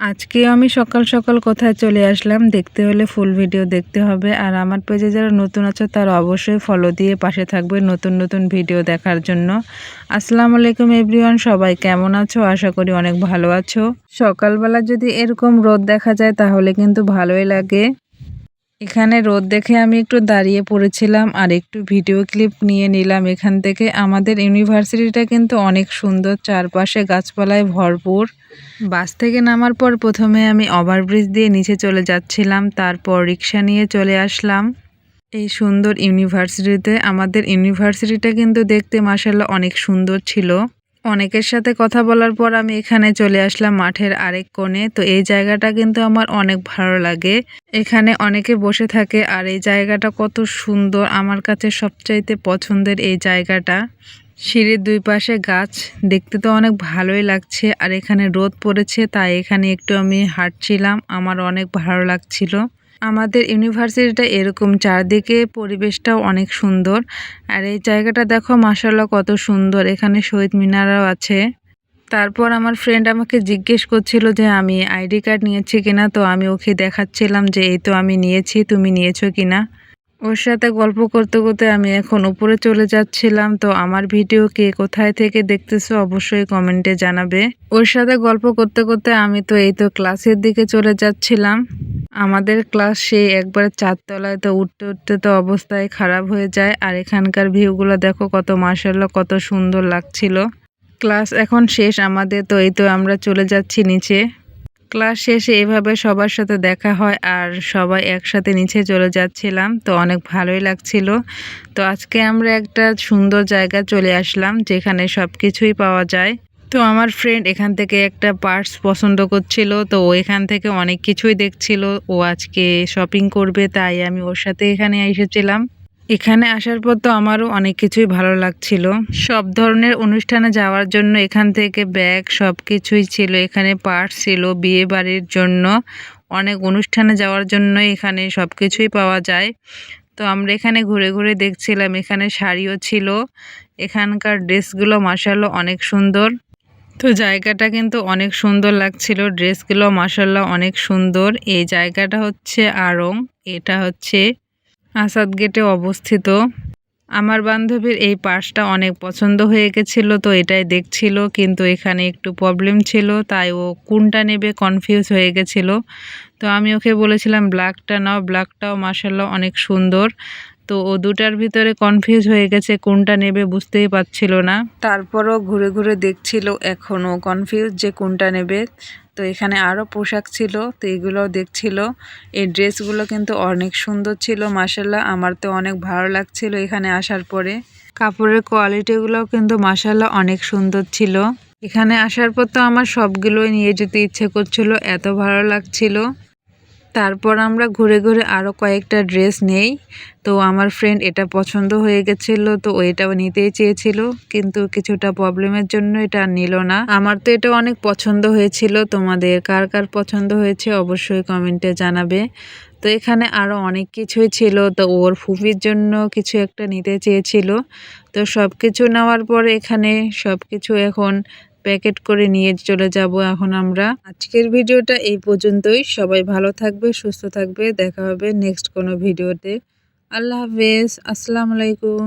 আজকেও আমি সকাল সকাল কোথায় চলে আসলাম, দেখতে হলে ফুল ভিডিও দেখতে হবে। আর আমার পেজে যারা নতুন আছো, তারা অবশ্যই ফলো দিয়ে পাশে থাকবে নতুন নতুন ভিডিও দেখার জন্য। আসসালামু আলাইকুম এভরিওয়ান সবাই কেমন আছো? আশা করি অনেক ভালো আছো। সকালবেলা যদি এরকম রোদ দেখা যায়, তাহলে কিন্তু ভালোই লাগে। এখানে রোদ দেখে আমি একটু দাঁড়িয়ে পড়েছিলাম আর একটু ভিডিও ক্লিপ নিয়ে নিলাম। এখান থেকে আমাদের ইউনিভার্সিটিটা কিন্তু অনেক সুন্দর, চারপাশে গাছপালায় ভরপুর। বাস থেকে নামার পর প্রথমে আমি ওভারব্রিজ দিয়ে নিচে চলে যাচ্ছিলাম, তারপর রিক্সা নিয়ে চলে আসলাম। এই সুন্দর ইউনিভার্সিটিতে আমাদের ইউনিভার্সিটিটা কিন্তু দেখতে মাসাল্লাহ অনেক সুন্দর ছিল। অনেকের সাথে কথা বলার পর আমি এখানে চলে আসলাম মাঠের আরেক কোণে। তো এই জায়গাটা কিন্তু আমার অনেক ভালো লাগে। এখানে অনেকে বসে থাকে আর এই জায়গাটা কত সুন্দর। আমার কাছে সবচাইতে পছন্দের এই জায়গাটা। সিঁড়ির দুই পাশে গাছ। দেখতে তো অনেক ভালোই লাগছে আর এখানে রোদ পড়েছে, তাই এখানে একটু আমি হাঁটছিলাম। আমার অনেক ভালো লাগছিল। আমাদের ইউনিভার্সিটিটা এরকম, চারদিকে পরিবেশটাও অনেক সুন্দর। আর এই জায়গাটা দেখো মাসাল্লাহ কত সুন্দর, এখানে শহীদ মিনারও আছে। তারপর আমার ফ্রেন্ড আমাকে জিজ্ঞেস করছিল যে, আমি আইডি কার্ড নিয়েছি কিনা? তো আমি ওকে দেখাচ্ছিলাম যে, এই তো আমি নিয়েছি, তুমি নিয়েছো কিনা? ওর সাথে গল্প করতে করতে আমি এখন উপরে চলে যাচ্ছিলাম। তো আমার ভিডিও কে কোথায় থেকে দেখতেছো অবশ্যই কমেন্টে জানাবে। ওর সাথে গল্প করতে করতে আমি তো এই তো ক্লাসের দিকে চলে যাচ্ছিলাম। আমাদের ক্লাস সেই একবারে চারতলায় তো উঠতে উঠতে তো অবস্থায় খারাপ হয়ে যায়। আর এখানকার ভিউগুলো দেখো কত মার্শাল্লাহ কত সুন্দর লাগছিল। ক্লাস এখন শেষ আমাদের তো, এই তো আমরা চলে যাচ্ছি নিচে। ক্লাস শেষে এভাবে সবার সাথে দেখা হয় আর সবাই একসাথে নিচে চলে যাচ্ছিলাম, তো অনেক ভালোই লাগছিল। তো আজকে আমরা একটা সুন্দর জায়গা চলে আসলাম, যেখানে সব কিছুই পাওয়া যায়। তো আমার ফ্রেন্ড এখান থেকে একটা পার্স পছন্দ করছিল, তো ও এখান থেকে অনেক কিছুই দেখছিল। ও আজকে শপিং করবে, তাই আমি ওর সাথে এখানে এসেছিলাম। এখানে আসার পর তো আমারও অনেক কিছুই ভালো লাগছিল। সব ধরনের অনুষ্ঠানে যাওয়ার জন্য এখান থেকে ব্যাগ সব কিছুই ছিল। এখানে পার্স ছিল বিয়ে বাড়ির জন্য। অনেক অনুষ্ঠানে যাওয়ার জন্য এখানে সব কিছুই পাওয়া যায়। তো আমরা এখানে ঘুরে ঘুরে দেখছিলাম, এখানে শাড়িও ছিল। এখানকার ড্রেসগুলো মাসাল্লাহ অনেক সুন্দর। তো জায়গাটা কিন্তু অনেক সুন্দর লাগছিল, ড্রেসগুলো মাসাল্লাহ অনেক সুন্দর। এই জায়গাটা হচ্ছে আড়ং এটা হচ্ছে আসাদ গেটে অবস্থিত। আমার বান্ধবীর এই পার্সটা অনেক পছন্দ হয়ে গেছিল, তো এটাই দেখছিল, কিন্তু এখানে একটু প্রবলেম ছিল, তাই ও কোনটা নেবে কনফিউজ হয়ে গেছিল। তো আমি ওকে বলেছিলাম ব্ল্যাকটা নাও ব্ল্যাকটাও মাসাল্লাহ অনেক সুন্দর। তো ও দুটার ভিতরে কনফিউজ হয়ে গেছে, কোনটা নেবে বুঝতেই পারছিল না। তারপরও ঘুরে ঘুরে দেখছিল এখনও কনফিউজ যে কোনটা নেবে। তো এখানে আরও পোশাক ছিল, তো এগুলোও দেখছিল। এই ড্রেসগুলো কিন্তু অনেক সুন্দর ছিল মাসাল্লাহ আমার তো অনেক ভালো লাগছিল এখানে আসার পরে। কাপড়ের কোয়ালিটিগুলোও কিন্তু মাসাল্লাহ অনেক সুন্দর ছিল। এখানে আসার পর তো আমার সবগুলোই নিয়ে যেতে ইচ্ছে করছিল, এত ভালো লাগছিল। তারপর আমরা ঘুরে ঘুরে আরও কয়েকটা ড্রেস নেই। তো আমার ফ্রেন্ড এটা পছন্দ হয়ে গেছিল, তো এটাও নিতেই চেয়েছিল, কিন্তু কিছুটা প্রবলেমের জন্য এটা নিল না। আমার তো এটা অনেক পছন্দ হয়েছিল। তোমাদের কার কার পছন্দ হয়েছে অবশ্যই কমেন্টে জানাবে। তো এখানে আরও অনেক কিছুই ছিল, তো ওর ফুফির জন্য কিছু একটা নিতে চেয়েছিল। তো সব কিছু নেওয়ার পর এখানে সব কিছু এখন প্যাকেট করে নিয়ে চলে যাব এখন আমরা। আজকের ভিডিওটা এই পর্যন্তই। সবাই ভালো থাকবে, সুস্থ থাকবে। দেখা হবে নেক্সট কোনো ভিডিওতে। আল্লাহ হাফেজ। আসসালামু আলাইকুম।